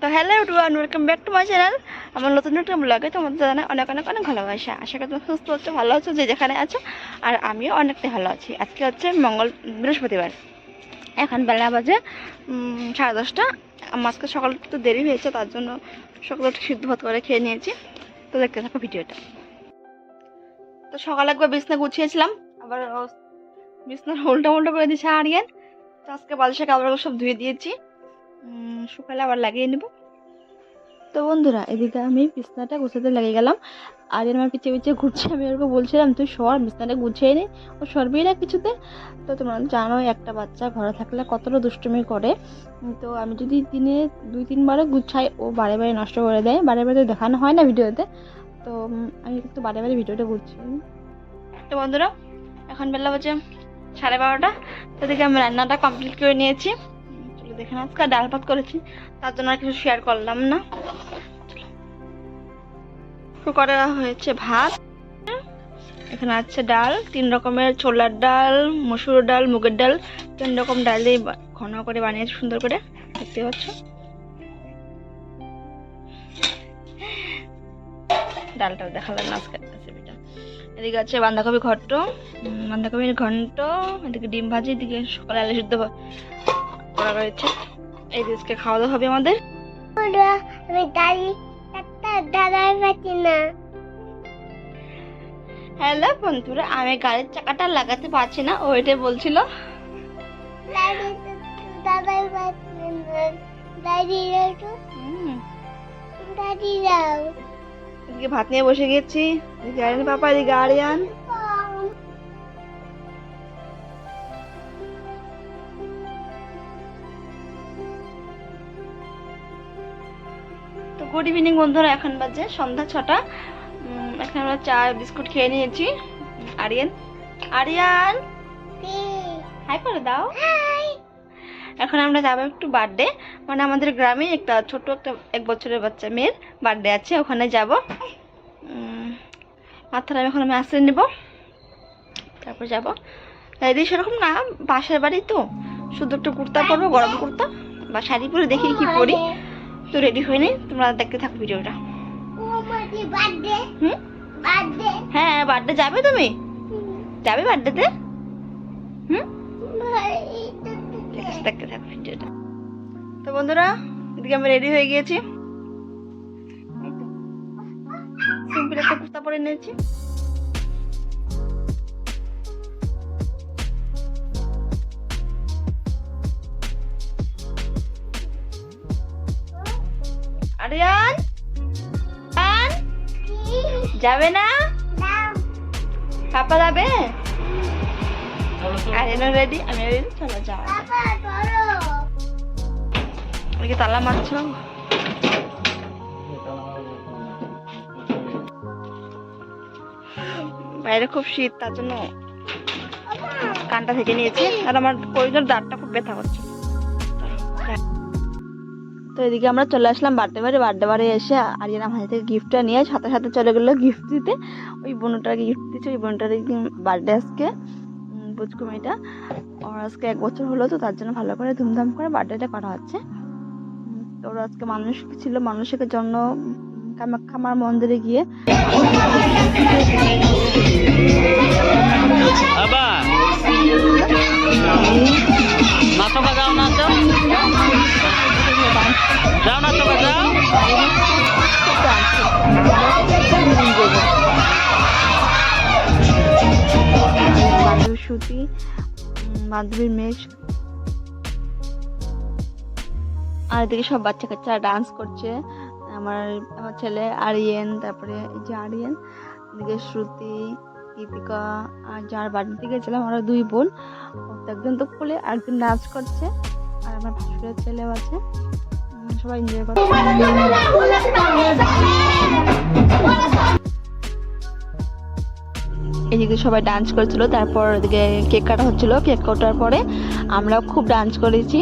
তো hello everyone welcome back to my channel আমার নতুন একটা ব্লগে তোমাদের জানাই অনেক অনেক অনেক ভালোবাসা। আশা করি তুমি সুস্থ হচ্ছে ভালো আছো, যে যেখানে আছো, আর আমিও অনেকটাই ভালো আছি। আজকে হচ্ছে মঙ্গল বৃহস্পতিবার। এখন বেলা বাজে সাড়ে দশটা। আজকে সকালে একটু দেরি হয়েছে, তার জন্য সকালে একটু সিদ্ধ ভাত করে খেয়ে নিয়েছি। তো দেখতে থাকো ভিডিওটা। তো সকালে একবার বিছনা গুছিয়েছিলাম, আবার বিছনার উল্টা উল্টা করে দিয়েছে আরিয়ান। তো আজকে বালিশা কাপড়গুলো সব ধুয়ে দিয়েছি। শুকালে আবার লাগিয়ে নেব। তো বন্ধুরা, এদিকে আমি বিছনাটা গুছাতে লেগে গেলাম। আর আমার পিছিয়ে পিছিয়ে ঘুরছে, আমি ওকে বলছিলাম, তুই সর, বিছনাটা গুছিয়ে নে। ও সরবেই না কিছুতে। তো তোমরা জানো, একটা বাচ্চা ঘরে থাকলে কতটা দুষ্টুমি করে। তো আমি যদি দিনে দুই, তিনবারও গুছাই, ও বারে বারে নষ্ট করে দেয়। বারে বারে দেখানো হয় না ভিডিওতে। তো আমি কিন্তু বারে বারে ভিডিওটা নিই। তো বন্ধুরা, এখন বেলা বাজে সাড়ে বারোটা। তো দেখে আমি রান্নাটা কমপ্লিট করে নিয়েছি। উম, চলো দেখে না আজকে ডাল ভাত করেছি। তার জন্য আর কিছু শেয়ার করলাম না। কুকারে হয়েছে ভাত। এখানে আছে ডাল তিন রকমের ছোলার ডাল মসুর ডাল মুগের ডাল। তিন রকম ডাল দিয়ে ঘন করে বানিয়েছে সুন্দর করে। দেখতে পাচ্ছ? ডালটা দেখালাম না আজকে এদিকে আছে বাঁধাকপি ঘন্ট বাঁধাকপির ঘন্ট এদিকে ডিম ভাজি এদিকে সকালে আলু সিদ্ধ করা রয়েছে এই দিকে খাওয়া দাওয়া হবে আমাদের। আমি দাঁড়িয়ে দাঁড়াই পাচ্ছি না। হ্যালো বন্ধুরা আমি গাড়ির চাকাটা লাগাতে পারছি না ও এটাই বলছিল। ভাত নিয়ে বসে গেছি। আরিয়ান পাপা এদিকে আরিয়ান। গুড ইভিনিং বন্ধুরা এখন বাজে সন্ধ্যা ছটা। এখন আমরা চা বিস্কুট খেয়ে নিয়েছি। আরিয়ান? আরিয়ান? হাই করে দাও। এখন আমরা যাব একটু বার্থডে। মানে আমাদের গ্রামে একটা ছোট একটা এক বছরের বাচ্চা মেয়ের বার্থডে আছে ওখানে যাব। মাথার আমি এখন আমি আসলে নেব। তারপর যাব। রেডি সেরকম না পাশের বাড়ি তো। শুধু একটু কুর্তা পরবো গরম কুর্তা। বা শাড়ি পরে দেখি কি পরি। তো রেডি হয়ে নি, তোমরা দেখতে থাকো ভিডিওটা। হ্যাঁ বার্থডে যাবে তুমি? যাবে বার্থডেতে হুম? দেখতে থাকো ভিডিওটা। তো বন্ধুরা, এদিকে আমি রেডি হয়ে গিয়েছি। সিম্পল একটা কুর্তা পরে নিয়েছি। যাবে না? পাপা যাবে? আরিয়ান রেডি আমি রেডি চলো যাও। ওদিকে তালা মারছো? বাইরে খুব শীত তার জন্য কানটা থেকে নিয়েছি। আর আমার করিডোর দাঁতটা খুব ব্যথা করছে। তো এদিকে আমরা চলে আসলাম বার্থডে বাড়ি বার্থডে বাড়ি এসে আরিয়ান আমার থেকে গিফটটা নিয়ে সাথে সাথে চলে গেলো গিফট দিতে। ওই বোনটাকে গিফট দিচ্ছে ওই বোনটার বার্থডে আজকে। পুচকু মেয়েটা। ওর আজকে এক বছর হলো তো তার জন্য ভালো করে ধুমধাম করে বার্থডেটা করা হচ্ছে। তো ওর আজকে মানুষ ছিল মানুষের জন্য উম, কামাখ্যা মার মন্দিরে গিয়ে যাও নাচো নাচো কা যাও উম, বান্ধবীর মেষ আর এদিকে সব বাচ্চা কাচ্চা ডান্স করছে। আমার আমার ছেলে আরিয়েন তারপরে এই যে আরিয়েন এদিকে শ্রুতি দীপিকা আর যার বাড়িতে গেছিলাম ওরা দুই বোন। একজন তো ফুলে একজন ডান্স করছে। আর আমার ছেলেও আছে। সবাই এনজয় করছে এদিকে সবাই ডান্স করেছিল, তারপর এদিকে কেক কাটা হচ্ছিল। কেক কাটার পরে আমরাও খুব ডান্স করেছি।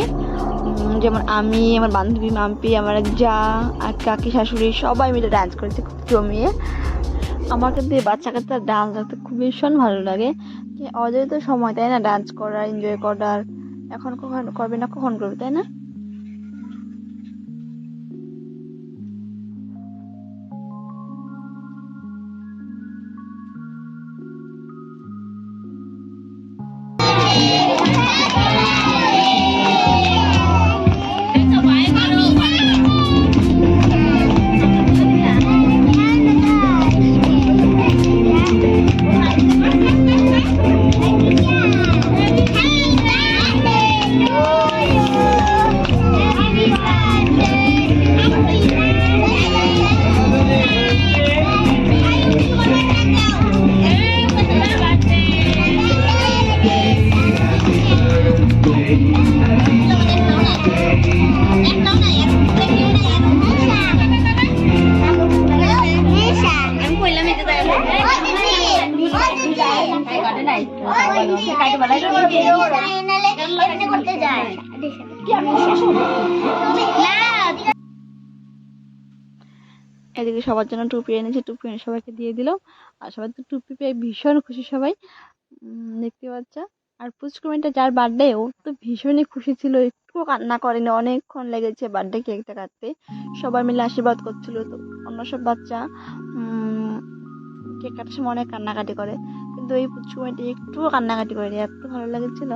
যেমন আমি, আমার বান্ধবী মাম্পি, আমার এক যা, আর কাকি শাশুড়ি সবাই মিলে ডান্স করেছি খুব জমিয়ে। আমার কিন্তু বাচ্চা কাচ্চা ডান্স দেখতে খুব ভীষণ ভালো লাগে। যে ওদের তো সময়, তাই না? ডান্স করার এনজয় করার। এখন কখন করবে না কখন করবে, তাই না? এদিকে সবার জন্য টুপি এনেছে, টুপি এনে সবাইকে দিয়ে দিলাম। আর সবাই তো টুপি পেয়ে ভীষণ খুশি সবাই। দেখতে পাচ্ছ? আর পুচকুমিটা যার বার্থডে ও তো ভীষণই খুশি ছিল, একটুও কান্না করেনি, অনেকক্ষণ লেগেছে বার্থডে কেকটা কাটতে। সবাই মিলে আশীর্বাদ করছিল তো, অন্য সব বাচ্চা কেক কাটার সময় অনেক কান্নাকাটি করে। কিন্তু এই পুচকুমিটা একটুও কান্নাকাটি করেনি, এত ভালো লেগেছিল।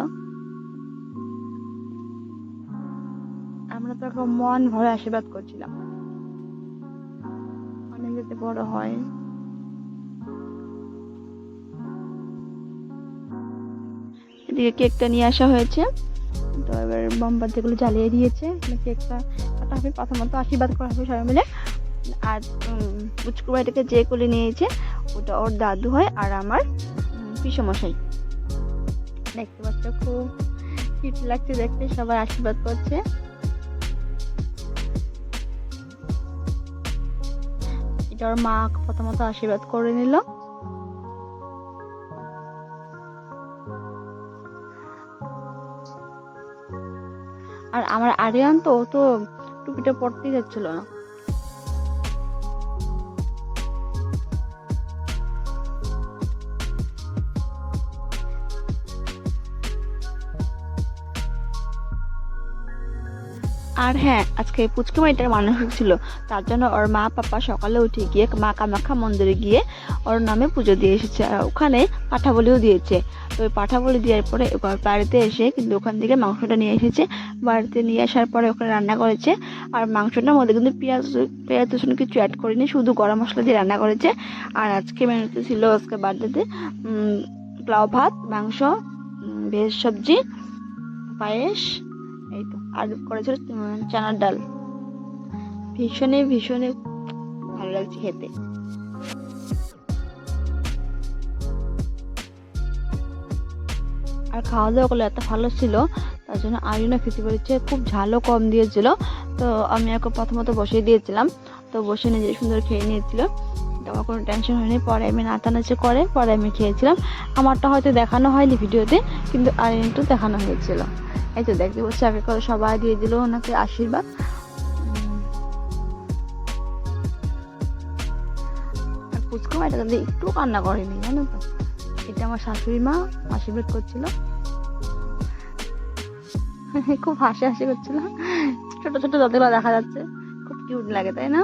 এখন মন ভরে আশীর্বাদ করছিলাম। অনেক যাতে বড় হয়। এদিকে কেকটা নিয়ে আসা হয়েছে। তো এবার বোমবার যেগুলো জ্বালিয়ে দিয়েছে কেকটা কাটা হবে, প্রথমত আশীর্বাদ করা হবে সবাই মিলে। আর পুচকু বাড়িটাকে যে কোলে নিয়েছে, ওটা ওর দাদু হয় আর আমার পিসেমশাই। দেখতে পাচ্ছ, খুব কিট লাগছে দেখতে, সবাই আশীর্বাদ করছে। এটা মা প্রথমত আশীর্বাদ করে নিল। আর আমার আরিয়ান তো ও তো টুপিটা পরতেই যাচ্ছিল না। আর হ্যাঁ আজকে পুচকে মেয়েটার মানসিক ছিল তার জন্য ওর মা পাপা সকালে উঠে গিয়ে মা কামাখ্যা মন্দিরে গিয়ে ওর নামে পুজো দিয়ে এসেছে আর ওখানে পাঠা বলিও দিয়েছে। তো ওই পাঠা বলি দেওয়ার পরে বাড়িতে এসে কিন্তু ওখান থেকে মাংসটা নিয়ে এসেছে। বাড়িতে নিয়ে আসার পরে ওখানে রান্না করেছে। আর মাংসটার মধ্যে কিন্তু পেঁয়াজ পেঁয়াজ, রসুন কিছু অ্যাড করিনি, শুধু গরম মশলা দিয়ে রান্না করেছে। আর আজকে মেনুতে ছিল আজকে বার্থডেতে পোলাও ভাত, মাংস ভেজ সবজি, পায়েস, এই তো। আর করেছিল চানার ডাল। ভীষণই ভীষণই ভালো লাগছে খেতে। আর খাওয়া দাওয়া করলে এত ভালো ছিল, তার জন্য আরিনা খেতে পেরেছে, খুব ঝালও কম দিয়েছিল। তো আমি ওকে প্রথমত বসিয়ে দিয়েছিলাম, তো বসে নিজে সুন্দর খেয়ে নিয়েছিল। তো আমার কোনো টেনশন হয়নি, পরে আমি নাচানাচি করে, পরে আমি খেয়েছিলাম। আমারটা হয়তো দেখানো হয়নি ভিডিওতে, কিন্তু আরিনটু দেখানো হয়েছিল। এই তো দেখতে বসে আগে করে সবাই দিয়ে দিল ওনাকে আশীর্বাদ। আর পুচকু মাটা কিন্তু একটু কান্না করেনি, জানো তো? এটা আমার শাশুড়ি মা আশীর্বাদ করছিল। খুব হাসি হাসি করছিল। ছোট ছোট দাঁতগুলো দেখা যাচ্ছে, খুব কিউট লাগে, তাই না?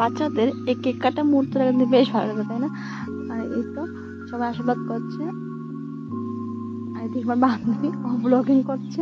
বাচ্চাদের এই কেক কাটা মুহূর্তটা কিন্তু বেশ ভালো লাগে, তাই না? আর এই তো সবাই আশীর্বাদ করছে। আর এদিকে আমার বান্ধবী ব্লগিং করছে।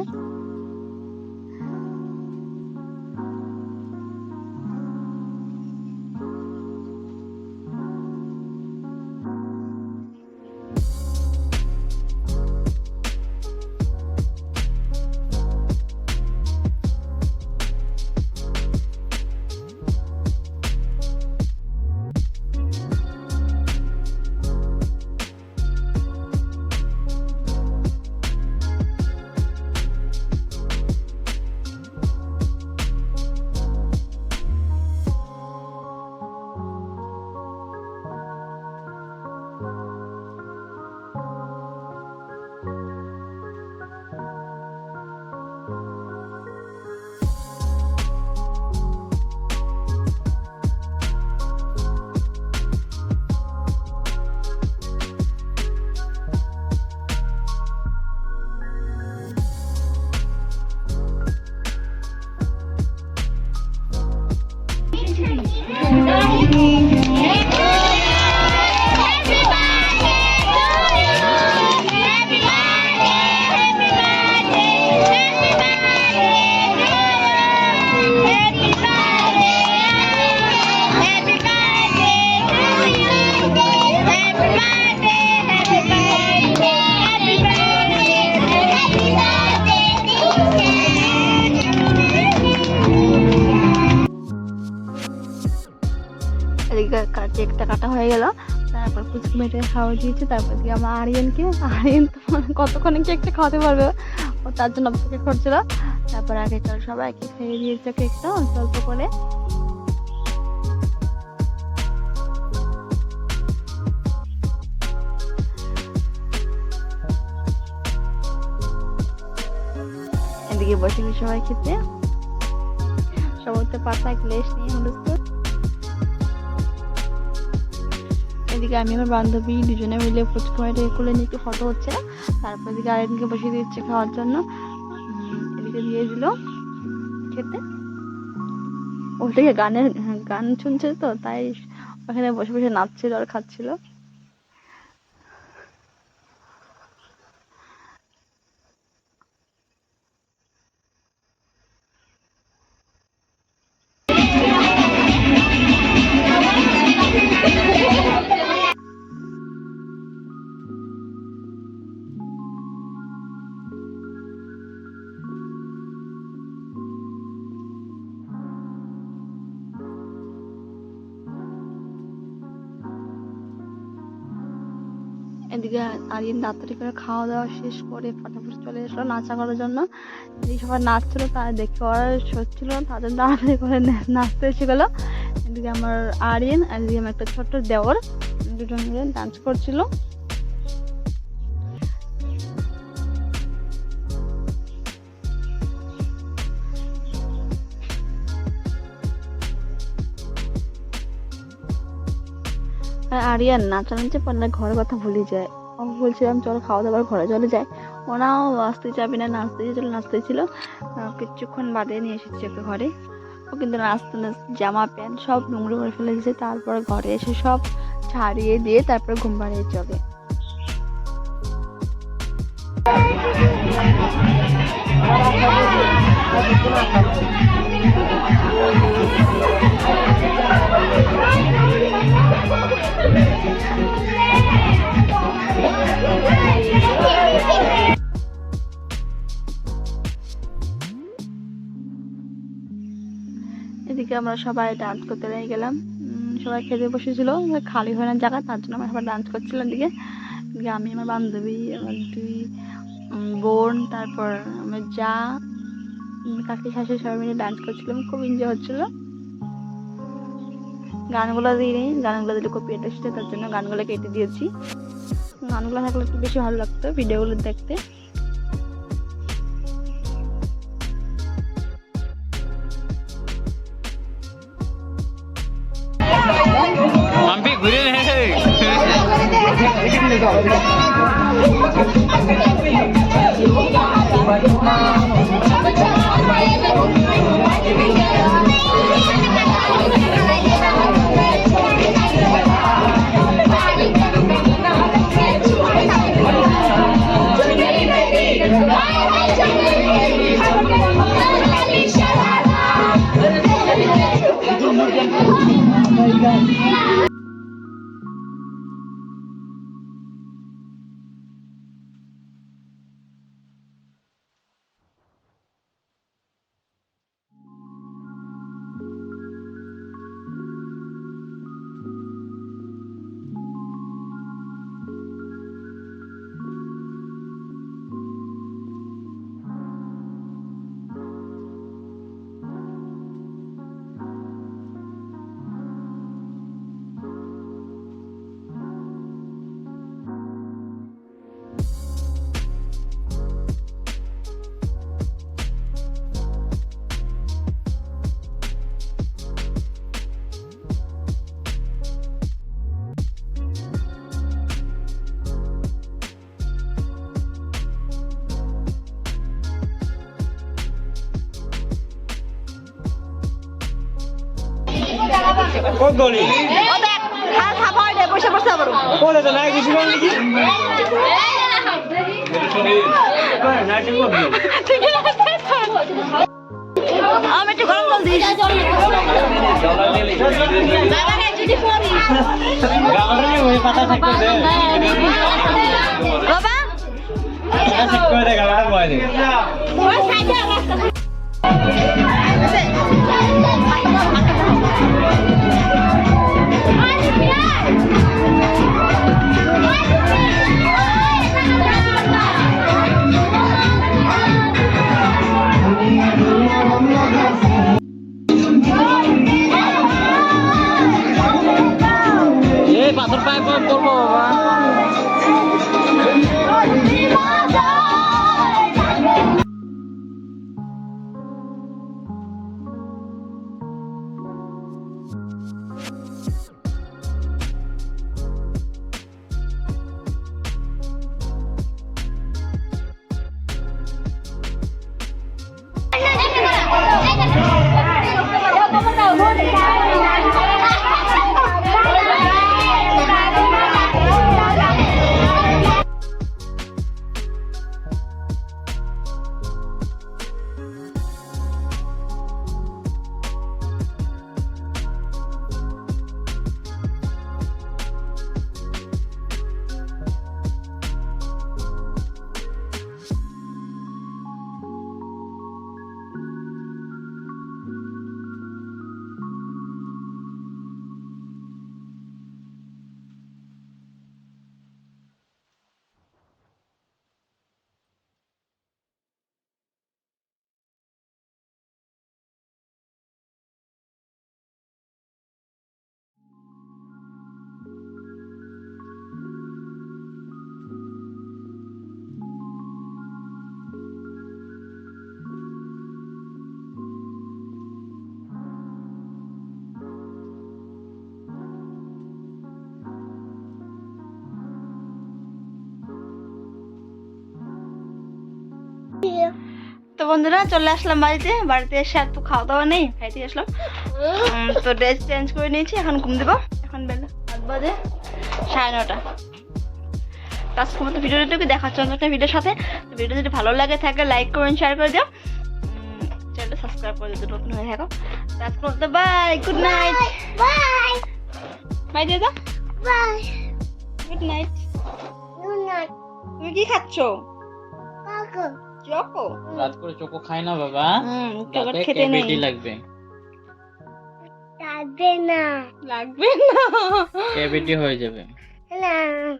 you. মেয়েটাকে খাওয়া দিয়েছে, তারপর দিয়ে আমার আরিয়ানকে, আরিয়ান তো কতক্ষণে কেকটা খাওয়াতে পারবে? ও তার জন্য অপেক্ষা করছিল। তারপর আগে চল সবাইকে খেয়ে দিয়েছে কেকটা, অল্প অল্প করে। এদিকে বসে সবাই খেতে। সবাই তো পাতা গ্লেস এদিকে আমি আমার বান্ধবী দুজনে মিলে ফুচকা এটা কোলে নিয়ে একটু ফটো হচ্ছে। তারপর এদিকে আরেকদিকে বসিয়ে দিচ্ছে খাওয়ার জন্য। এদিকে দিয়ে দিল খেতে। ওদিকে গানের, গান শুনছে তো, তাই ওখানে বসে বসে নাচছিল আর খাচ্ছিল। এদিকে আরিয়ান তাড়াতাড়ি করে খাওয়া দাওয়া শেষ করে ফটাফট চলে এসলো নাচা করার জন্য। যে সবাই নাচছিল তার দেখতে ওরা সচ্ছিল না তাদের তাড়াতাড়ি করে নাচতে এসে গেলো। এদিকে আমার আরিয়ান আর এদিকে আমার একটা ছোট্ট দেওয়ার দুজন মিলে ডান্স করছিল। আর আরিয়ান নাচানাচি পারলে ঘরের কথা ভুলে যায়। ও বলছিলাম, চলো খাওয়া দাওয়ার ঘরে চলে যায় ওনাও আসতে যাবে না, নাচতে ছিল নাচতে ছিল কিছুক্ষণ বাদে নিয়ে এসেছি ওকে ঘরে। ও কিন্তু নাচতে নাচতে জামা, প্যান্ট সব নোংরা করে ফেলে দিয়েছে। তারপরে ঘরে এসে সব ছাড়িয়ে দিয়ে তারপরে ঘুম পাড়িয়ে চলে এদিকে আমরা সবাই ডান্স করতে লেগে গেলাম। সবাই খেতে বসেছিল খালি হয় না জায়গা, তার জন্য আমরা সবাই ডান্স করছিলাম এদিকে। আমি, আমার বান্ধবী, আমার দুই বোন, তারপর আমার যা কাকি, শাশুড়ি সবাই মিলে ডান্স করছিলাম, খুব এনজয় হচ্ছিল। গানগুলো দিইনি গানগুলো দিলে কপিরাইট এসেছে তার জন্য গানগুলো কেটে দিয়েছি। গানগুলো থাকলে একটু বেশি ভালো লাগতো ভিডিওগুলো দেখতে। মাম্পি ঘুরে রে কোন গলি ও দেখ খাবা হয় বসে বসে আবার। কোলে তো নাই কিছু বলি কি? আমি একটু গরম জল দিস গামরে ওই পাতা থাকতে দে বাবা। দে দে Thank you. এই পাথর পায়ে পড়ে তো বন্ধুরা চলে আসলাম বাড়িতে। বাড়িতে এসে আর তো খাওয়া দাওয়া নেই খাইতে আসলাম। তো ড্রেস চেঞ্জ করে নিয়েছি এখন ঘুম দেবো। এখন বেলা আট বাজে সাড়ে নটা। তো আজকের মতো ভিডিওটাকে দেখাচ্ছি অন্য একটা ভিডিওর সাথে। ভিডিও যদি ভালো লাগে থাকে লাইক করবেন শেয়ার করে দিও। চ্যানেলটা সাবস্ক্রাইব করে দিতে নতুন হয়ে থাকো। তো আজকের মতো bye good night bye bye দিয়ে দাও bye good night good night তুমি কি খাচ্ছ? চকো। রাত করে চোখো খায় না বাবা। হুম খেতে নেই। লাগবে। লাগবে না। লাগবে না। ক্যাভিটি হয়ে যাবে। না।